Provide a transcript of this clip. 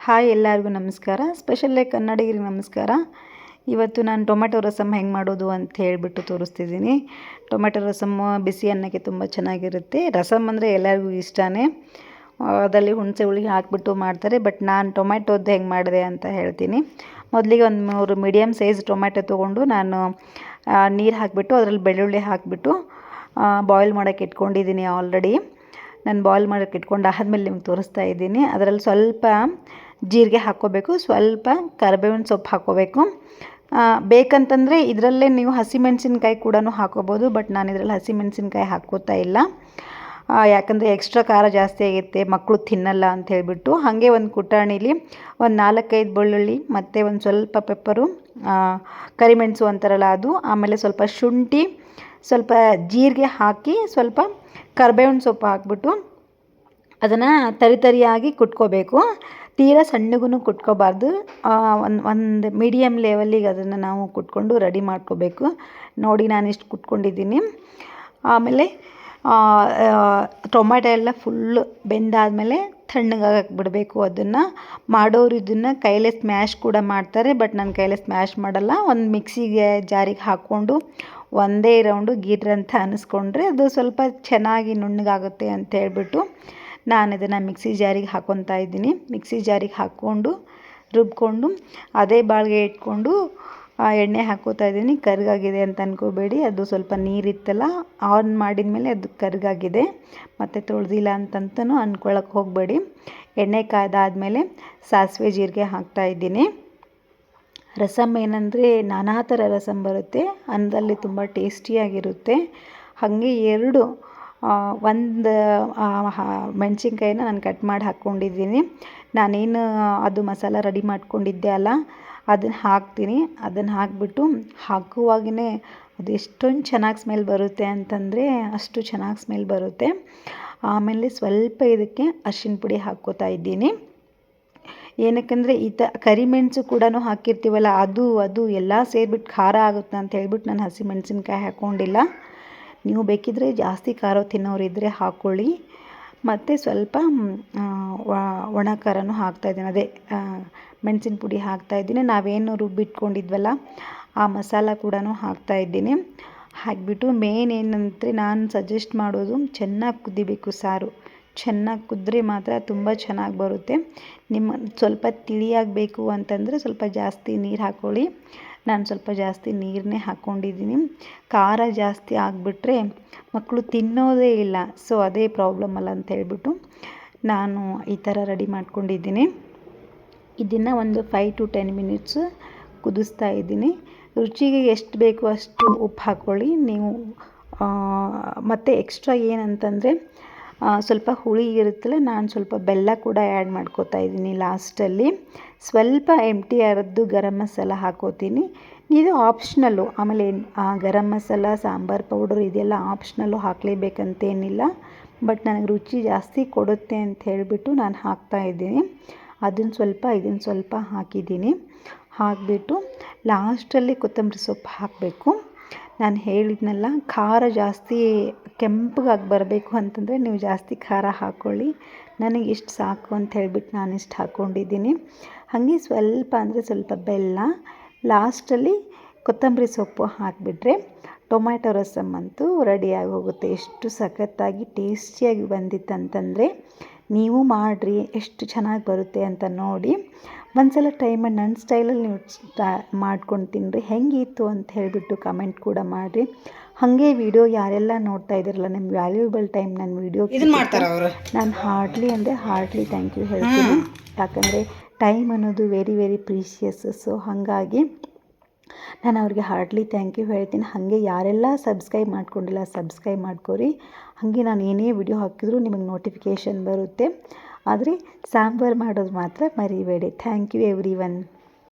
Hi ಎಲ್ಲರಿಗೂ ನಮಸ್ಕಾರ. ಸ್ಪೆಷಲ್ಲೇ ಕನ್ನಡಿಗರಿಗೆ ನಮಸ್ಕಾರ. ಇವತ್ತು ನಾನು ಟೊಮೆಟೊ ರಸಮ್ ಹೆಂಗೆ ಮಾಡೋದು ಅಂತ ಹೇಳಿಬಿಟ್ಟು ತೋರಿಸ್ತಿದ್ದೀನಿ. ಟೊಮೆಟೊ ರಸಮ್ ಬಿಸಿ ಅನ್ನಕ್ಕೆ ತುಂಬ ಚೆನ್ನಾಗಿರುತ್ತೆ. ರಸಮ್ ಅಂದರೆ ಎಲ್ಲರಿಗೂ ಇಷ್ಟನೇ. ಅದರಲ್ಲಿ ಹುಣಸೆ ಹುಳಿ ಹಾಕಿಬಿಟ್ಟು ಮಾಡ್ತಾರೆ, ಬಟ್ ನಾನು ಟೊಮೆಟೊದ್ದು ಹೆಂಗೆ ಮಾಡಿದೆ ಅಂತ ಹೇಳ್ತೀನಿ. ಮೊದಲಿಗೆ ಒಂದು ಮೂರು ಮೀಡಿಯಮ್ ಸೈಜ್ ಟೊಮೆಟೊ ತೊಗೊಂಡು ನಾನು ನೀರು ಹಾಕಿಬಿಟ್ಟು ಅದರಲ್ಲಿ ಬೆಳ್ಳುಳ್ಳಿ ಹಾಕಿಬಿಟ್ಟು ಬಾಯ್ಲ್ ಮಾಡೋಕ್ಕೆ ಇಟ್ಕೊಂಡಿದ್ದೀನಿ ಆಲ್ರೆಡಿ ನಾನು ಬಾಯ್ಲ್ ಮಾಡೋಕ್ಕೆ ಇಟ್ಕೊಂಡು ಆದಮೇಲೆ ನಿಮ್ಗೆ ತೋರಿಸ್ತಾ ಇದ್ದೀನಿ. ಅದರಲ್ಲಿ ಸ್ವಲ್ಪ ಜೀರಿಗೆ ಹಾಕ್ಕೋಬೇಕು, ಸ್ವಲ್ಪ ಕರಿಬೇವಿನ ಸೊಪ್ಪು ಹಾಕ್ಕೋಬೇಕು. ಬೇಕಂತಂದರೆ ಇದರಲ್ಲೇ ನೀವು ಹಸಿಮೆಣಸಿನ್ಕಾಯಿ ಕೂಡ ಹಾಕೋಬೋದು ಬಟ್ ನಾನು ಇದರಲ್ಲಿ ಹಸಿಮೆಣಸಿನ್ಕಾಯಿ ಹಾಕೋತಾ ಇಲ್ಲ. ಯಾಕಂದರೆ ಎಕ್ಸ್ಟ್ರಾ ಖಾರ ಜಾಸ್ತಿ ಆಗುತ್ತೆ ಮಕ್ಕಳು ತಿನ್ನಲ್ಲ ಅಂತ ಹೇಳಿಬಿಟ್ಟು. ಹಾಗೆ ಒಂದು ಕುಟಾಣಿಲಿ ಒಂದು ನಾಲ್ಕೈದು ಬೆಳ್ಳುಳ್ಳಿ, ಮತ್ತು ಒಂದು ಸ್ವಲ್ಪ ಪೆಪ್ಪರು ಕರಿಮೆಣಸು ಅಂತಾರಲ್ಲ ಅದು, ಆಮೇಲೆ ಸ್ವಲ್ಪ ಶುಂಠಿ ಸ್ವಲ್ಪ ಜೀರಿಗೆ ಹಾಕಿ ಸ್ವಲ್ಪ ಕರ್ಬೇವಿನ ಸೊಪ್ಪು ಹಾಕ್ಬಿಟ್ಟು ಅದನ್ನು ತರಿತರಿಯಾಗಿ ಕುಟ್ಕೋಬೇಕು. ತೀರಾ ಸಣ್ಣಗೂ ಕುಟ್ಕೋಬಾರ್ದು. ಒಂದು ಒಂದು ಮೀಡಿಯಮ್ ಲೆವೆಲಿಗೆ ಅದನ್ನು ನಾವು ಕುಟ್ಕೊಂಡು ರೆಡಿ ಮಾಡ್ಕೋಬೇಕು. ನೋಡಿ ನಾನು ಇಷ್ಟು ಕುಟ್ಕೊಂಡಿದ್ದೀನಿ. ಆಮೇಲೆ ಟೊಮೆಟೊ ಎಲ್ಲ ಫುಲ್ಲು ಬೆಂದಾದಮೇಲೆ ತಣ್ಣಗಾಗಕ್ಕೆ ಬಿಡಬೇಕು ಅದನ್ನು. ಮಾಡೋರು ಇದನ್ನು ಕೈಲೇ ಸ್ಮ್ಯಾಶ್ ಕೂಡ ಮಾಡ್ತಾರೆ ಬಟ್ ನಾನು ಕೈಲೇ ಸ್ಮ್ಯಾಶ್ ಮಾಡಲ್ಲ. ಒಂದು ಮಿಕ್ಸಿಗೆ ಜಾರಿಗೆ ಹಾಕ್ಕೊಂಡು ಒಂದೇ ರೌಂಡು ಗೀಟ್ರಂತ ಅನಿಸ್ಕೊಂಡ್ರೆ ಅದು ಸ್ವಲ್ಪ ಚೆನ್ನಾಗಿ ನುಣ್ಣಗಾಗುತ್ತೆ ಅಂತ ಹೇಳ್ಬಿಟ್ಟು ನಾನು ಇದನ್ನು ಮಿಕ್ಸಿ ಜಾರಿಗೆ ಹಾಕೊತಾ ಇದ್ದೀನಿ. ಮಿಕ್ಸಿ ಜಾರಿಗೆ ಹಾಕ್ಕೊಂಡು ರುಬ್ಕೊಂಡು ಅದೇ ಬಾಳಿಗೆ ಇಟ್ಕೊಂಡು ಎಣ್ಣೆ ಹಾಕೋತಾ ಇದ್ದೀನಿ. ಕರ್ಗಾಗಿದೆ ಅಂತ ಅನ್ಕೋಬೇಡಿ. ಅದು ಸ್ವಲ್ಪ ನೀರಿತ್ತಲ್ಲ, ಆನ್ ಮಾಡಿದ ಮೇಲೆ ಅದು ಕರ್ಗಾಗಿದೆ. ಮತ್ತು ತೊಳೆದಿಲ್ಲ ಅಂತಂತನೂ ಅಂದ್ಕೊಳ್ಳೋಕೆ ಹೋಗಬೇಡಿ. ಎಣ್ಣೆ ಕಾಯ್ದಾದ್ಮೇಲೆ ಸಾಸಿವೆ ಜೀರಿಗೆ ಹಾಕ್ತಾಯಿದ್ದೀನಿ ರಸಮ್ ಏನಂದರೆ ನಾನಾ ಥರ ರಸಮ್ ಬರುತ್ತೆ. ಅನ್ನದಲ್ಲಿ ತುಂಬ ಟೇಸ್ಟಿಯಾಗಿರುತ್ತೆ. ಹಾಗೆ ಎರಡು ಒಂದು ಮೆಣಸಿನ್ಕಾಯಿನ ನಾನು ಕಟ್ ಮಾಡಿ ಹಾಕ್ಕೊಂಡಿದ್ದೀನಿ ನಾನೇನು ಅದು ಮಸಾಲ ರೆಡಿ ಮಾಡ್ಕೊಂಡಿದ್ದೆ ಅಲ್ಲ, ಅದನ್ನು ಹಾಕ್ತೀನಿ. ಅದನ್ನು ಹಾಕಿಬಿಟ್ಟು ಹಾಕುವಾಗಲೇ ಅದು ಎಷ್ಟೊಂದು ಚೆನ್ನಾಗಿ ಸ್ಮೆಲ್ ಬರುತ್ತೆ ಅಂತಂದರೆ ಅಷ್ಟು ಚೆನ್ನಾಗಿ ಸ್ಮೆಲ್ ಬರುತ್ತೆ. ಆಮೇಲೆ ಸ್ವಲ್ಪ ಇದಕ್ಕೆ ಅರ್ಶಿಣ ಪುಡಿ ಹಾಕ್ಕೋತಾ ಇದ್ದೀನಿ. ಏನಕ್ಕೆಂದರೆ ಈ ತ ಕರಿಮೆಣಸು ಕೂಡ ಹಾಕಿರ್ತೀವಲ್ಲ, ಅದು ಅದು ಎಲ್ಲ ಸೇರಿಬಿಟ್ಟು ಖಾರ ಆಗುತ್ತೆ ಅಂತ ಹೇಳ್ಬಿಟ್ಟು ನಾನು ಹಸಿಮೆಣಸಿನ್ಕಾಯಿ ಹಾಕ್ಕೊಂಡಿಲ್ಲ ನೀವು ಬೇಕಿದ್ದರೆ ಜಾಸ್ತಿ ಖಾರ ತಿನ್ನೋರಿದ್ದರೆ ಹಾಕ್ಕೊಳ್ಳಿ ಮತ್ತು ಸ್ವಲ್ಪ ಒಣ ಖಾರನೂ ಹಾಕ್ತಾಯಿದ್ದೀನಿ ಅದೇ ಮೆಣಸಿನ ಪುಡಿ ಹಾಕ್ತಾಯಿದ್ದೀನಿ ನಾವೇನು ರುಬ್ಬಿಟ್ಕೊಂಡಿದ್ವಲ್ಲ ಆ ಮಸಾಲ ಕೂಡ ಹಾಕ್ತಾಯಿದ್ದೀನಿ ಹಾಕಿಬಿಟ್ಟು ಮೇನ್ ಏನಂದರೆ ನಾನು ಸಜೆಸ್ಟ್ ಮಾಡೋದು, ಚೆನ್ನಾಗಿ ಕುದಿಬೇಕು ಸಾರು. ಚೆನ್ನಾಗಿ ಕುದ್ರೆ ಮಾತ್ರ ತುಂಬ ಚೆನ್ನಾಗಿ ಬರುತ್ತೆ. ನಿಮ್ಮ ಸ್ವಲ್ಪ ತಿಳಿಯಾಗಬೇಕು ಅಂತಂದರೆ ಸ್ವಲ್ಪ ಜಾಸ್ತಿ ನೀರು ಹಾಕ್ಕೊಳ್ಳಿ ನಾನು ಸ್ವಲ್ಪ ಜಾಸ್ತಿ ನೀರನ್ನೇ ಹಾಕ್ಕೊಂಡಿದ್ದೀನಿ ಖಾರ ಜಾಸ್ತಿ ಆಗಿಬಿಟ್ರೆ ಮಕ್ಕಳು ತಿನ್ನೋದೇ ಇಲ್ಲ, ಸೊ ಅದೇ ಪ್ರಾಬ್ಲಮ್ ಅಲ್ಲ ಅಂತ ಹೇಳ್ಬಿಟ್ಟು ನಾನು ಈ ಥರ ರೆಡಿ ಮಾಡ್ಕೊಂಡಿದ್ದೀನಿ. ಇದನ್ನು ಒಂದು ಫೈವ್ ಟು ಟೆನ್ ಮಿನಿಟ್ಸ್ ಕುದಿಸ್ತಾ ಇದ್ದೀನಿ. ರುಚಿಗೆ ಎಷ್ಟು ಬೇಕು ಅಷ್ಟು ಉಪ್ಪು ಹಾಕ್ಕೊಳ್ಳಿ ನೀವು ಮತ್ತು ಎಕ್ಸ್ಟ್ರಾ ಏನಂತಂದರೆ ಸ್ವಲ್ಪ ಹುಳಿ ಇರುತ್ತಲ್ಲ, ನಾನು ಸ್ವಲ್ಪ ಬೆಲ್ಲ ಕೂಡ ಆ್ಯಡ್ ಮಾಡ್ಕೋತಾ ಇದ್ದೀನಿ ಲಾಸ್ಟಲ್ಲಿ ಸ್ವಲ್ಪ ಎಂಟಿ ಆರದ್ದು ಗರಂ ಮಸಾಲ ಹಾಕೋತೀನಿ. ಇದು ಆಪ್ಷನಲ್ಲು ಆಮೇಲೆ ಗರಂ ಮಸಾಲ, ಸಾಂಬಾರು ಪೌಡರ್ ಇದೆಲ್ಲ ಆಪ್ಷನಲ್ಲು ಹಾಕಲೇಬೇಕಂತೇನಿಲ್ಲ. ಬಟ್ ನನಗೆ ರುಚಿ ಜಾಸ್ತಿ ಕೊಡುತ್ತೆ ಅಂತ ಹೇಳಿಬಿಟ್ಟು ನಾನು ಹಾಕ್ತಾ ಇದ್ದೀನಿ. ಅದನ್ನು ಸ್ವಲ್ಪ ಇದನ್ನು ಸ್ವಲ್ಪ ಹಾಕಿದ್ದೀನಿ. ಹಾಕಿಬಿಟ್ಟು ಲಾಸ್ಟಲ್ಲಿ ಕೊತ್ತಂಬರಿ ಸೊಪ್ಪು ಹಾಕಬೇಕು. ನಾನು ಹೇಳಿದ್ನಲ್ಲ, ಖಾರ ಜಾಸ್ತಿ ಕೆಂಪಗಾಗಿ ಬರಬೇಕು ಅಂತಂದರೆ ನೀವು ಜಾಸ್ತಿ ಖಾರ ಹಾಕ್ಕೊಳ್ಳಿ ನನಗೆ ಇಷ್ಟು ಸಾಕು ಅಂತ ಹೇಳಿಬಿಟ್ಟು ನಾನು ಇಷ್ಟು ಹಾಕ್ಕೊಂಡಿದ್ದೀನಿ ಹಾಗೆ ಸ್ವಲ್ಪ ಅಂದರೆ ಸ್ವಲ್ಪ ಬೆಲ್ಲ, ಲಾಸ್ಟಲ್ಲಿ ಕೊತ್ತಂಬರಿ ಸೊಪ್ಪು ಹಾಕಿಬಿಟ್ರೆ ಟೊಮ್ಯಾಟೊ ರಸಮ್ ಅಂತೂ ರೆಡಿಯಾಗಿ ಹೋಗುತ್ತೆ. ಎಷ್ಟು ಸಖತ್ತಾಗಿ ಟೇಸ್ಟಿಯಾಗಿ ಬಂದಿತ್ತು ಅಂತಂದರೆ ನೀವು ಮಾಡಿರಿ ಎಷ್ಟು ಚೆನ್ನಾಗಿ ಬರುತ್ತೆ ಅಂತ ನೋಡಿ. ಒಂದು ಸಲ ಟ್ರೈ ಮಾಡಿ ನನ್ನ ಸ್ಟೈಲಲ್ಲಿ ನೀವು ಮಾಡ್ಕೊಂಡು ತಿನ್ನಿರಿ ಹೆಂಗಿತ್ತು ಅಂತ ಹೇಳಿಬಿಟ್ಟು ಕಮೆಂಟ್ ಕೂಡ ಮಾಡಿರಿ. ಹಾಗೆ ವಿಡಿಯೋ ಯಾರೆಲ್ಲ ನೋಡ್ತಾ ಇದ್ದೀರಲ್ಲ ನಿಮ್ಮ ವ್ಯಾಲ್ಯೂಬಲ್ ಟೈಮ್ ನನ್ನ ವಿಡಿಯೋ ನಾನು ಹಾರ್ಡ್ಲಿ ಅಂದರೆ ಹಾರ್ಡ್ಲಿ ಥ್ಯಾಂಕ್ ಯು ಹೇಳ್ತೀನಿ. ಯಾಕಂದರೆ ಟೈಮ್ ಅನ್ನೋದು ವೆರಿ ವೆರಿ ಪ್ರೀಶಿಯಸ್ ಸೊ ಹಾಗಾಗಿ ನಾನು ಅವ್ರಿಗೆ ಹಾರ್ಡ್ಲಿ ಥ್ಯಾಂಕ್ ಯು ಹೇಳ್ತೀನಿ. ಹಾಗೆ ಯಾರೆಲ್ಲ ಸಬ್ಸ್ಕ್ರೈಬ್ ಮಾಡ್ಕೊಂಡಿಲ್ಲ ಸಬ್ಸ್ಕ್ರೈಬ್ ಮಾಡ್ಕೊರಿ. ಹಾಗೆ ನಾನು ಏನೇ ವಿಡಿಯೋ ಹಾಕಿದರೂ ನಿಮಗೆ ನೋಟಿಫಿಕೇಷನ್ ಬರುತ್ತೆ. ಆದರೆ ಸಾಂಬಾರು ಮಾಡೋದು ಮಾತ್ರ ಮರಿಬೇಡಿ. Thank you every one